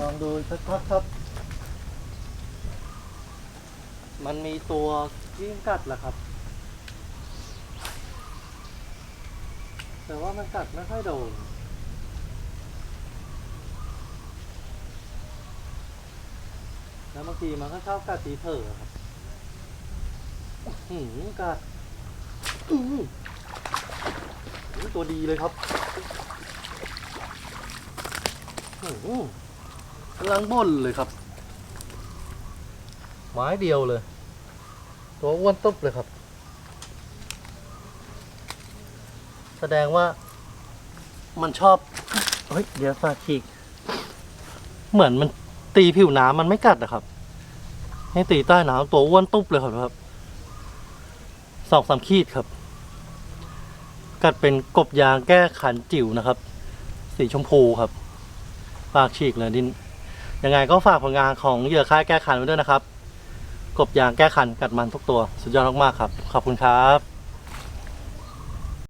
ลองดูสักพักครับ มันมีตัวที่กัดแหละครับ แต่ว่ามันกัดไม่ค่อยโดนแล้วบางทีมันก็ชอบกัดตีเถอะครับหืมกัดอือหืออุ๊ยตัวดีเลยครับ โอ้ กำลังบ่นเลยครับ ไม้เดียวเลย ตัวอ้วนตุ๊บเลยครับ แสดงว่า มันชอบ เฮ้ย เดี๋ยวฝากขีก เหมือนมันตีผิวน้ำมันไม่กัดนะครับ ให้ตีใต้น้ำตัวอ้วนตุ๊บเลยครับสองสามขีดครับ กัดเป็นกบยางแก้ขันจิ๋วนะครับ สีชมพูครับฝากฉีกเลยดิน ยังไงก็ฝากผลงานของเหยื่อค่ายแก้ขันไว้ด้วยนะครับ กบยางแก้ขันกัดมันทุกตัว สุดยอดมากๆครับ ขอบคุณครับ